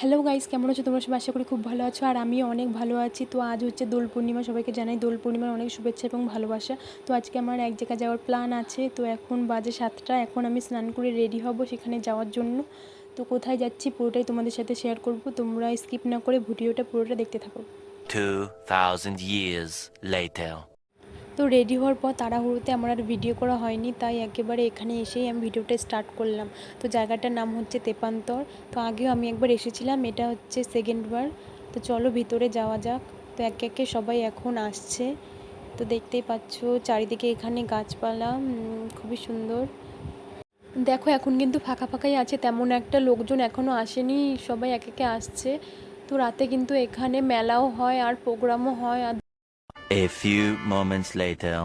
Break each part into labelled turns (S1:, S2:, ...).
S1: Hello guys কেমন আছো? তোমরা সবাই আশা করি খুব ভালো আছো আর আমিও অনেক ভালো আছি। তো আজ হচ্ছে দোল পূর্ণিমা সবাইকে জানাই দোল পূর্ণিমার অনেক শুভেচ্ছা এবং ভালোবাসা। তো আজকে আমার এক জায়গায় যাওয়ার প্ল্যান আছে। তো এখন বাজে সাতটা এখন আমি স্নান করে রেডি হব সেখানে যাওয়ার জন্য। তো কোথায় যাচ্ছি পুরোটাই তোমাদের সাথে শেয়ার করব। তোমরা স্কিপ না করে ভিডিওটা পুরোটা দেখতে থাকো।
S2: 2,000 years later.
S1: তো রেডি হওয়ার পর তাড়াহুড়োতে আমার আর ভিডিও করা হয়নি, তাই একেবারে এখানে এসেই আমি ভিডিওটা স্টার্ট করলাম। তো জায়গাটার নাম হচ্ছে তেপান্তর। তো আগেও আমি একবার এসেছিলাম, এটা হচ্ছে সেকেন্ডবার তো চলো ভিতরে যাওয়া যাক। তো একে একে সবাই এখন আসছে। তো দেখতেই পাচ্ছ, চারিদিকে এখানে গাছপালা খুবই সুন্দর। দেখো, এখন কিন্তু ফাঁকা ফাঁকাই আছে, তেমন একটা লোকজন এখনও আসেনি, সবাই এক একে আসছে। তো রাতে কিন্তু এখানে মেলাও হয় আর প্রোগ্রামও হয়। আর
S2: A few moments later.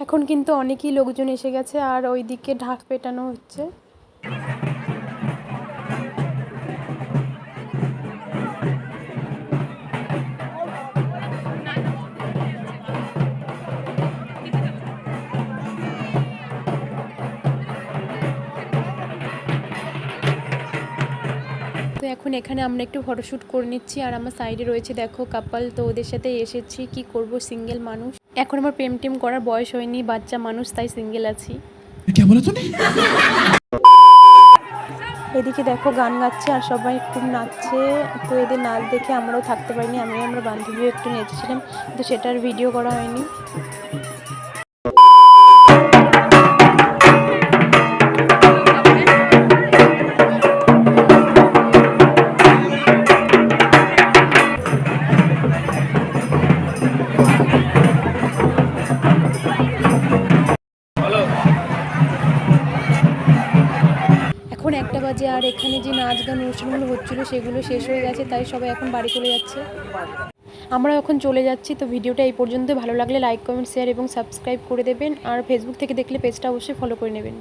S1: এখন কিন্তু অনেকই লোকজন এসে গেছে আর ওইদিকে ঢাক পেটানো হচ্ছে এখন এখানে আমরা একটু ফটোশ্যুট করে নিচ্ছি। আর আমার সাইডে রয়েছে দেখো কাপাল তো ওদের সাথে এসেছি। কি করব? সিঙ্গেল মানুষ। এখন আমার প্রেম টেম করার বয়স হয়নি বাচ্চা মানুষ তাই সিঙ্গেল আছি। এদিকে দেখো গান গাচ্ছে আর সবাই খুব নাচছে। তো এদের নাচ দেখে আমরাও থাকতে পারিনি। আমি আমরা বান্ধবীও একটু নেচেছিলাম তো সেটার ভিডিও করা হয়নি। এখন একটা বাজে আর এখানে যে নাচ গান অনুষ্ঠানগুলো হচ্ছিল সেগুলো শেষ হয়ে গেছে, তাই সবাই এখন বাড়ি চলে যাচ্ছে। আমরা এখন চলে যাচ্ছি, তো ভিডিওটা এই পর্যন্ত ভালো লাগলে লাইক কমেন্ট শেয়ার এবং সাবস্ক্রাইব করে দেবেন। আর ফেসবুক থেকে দেখলে পেজটা অবশ্যই ফলো করে নেবেন।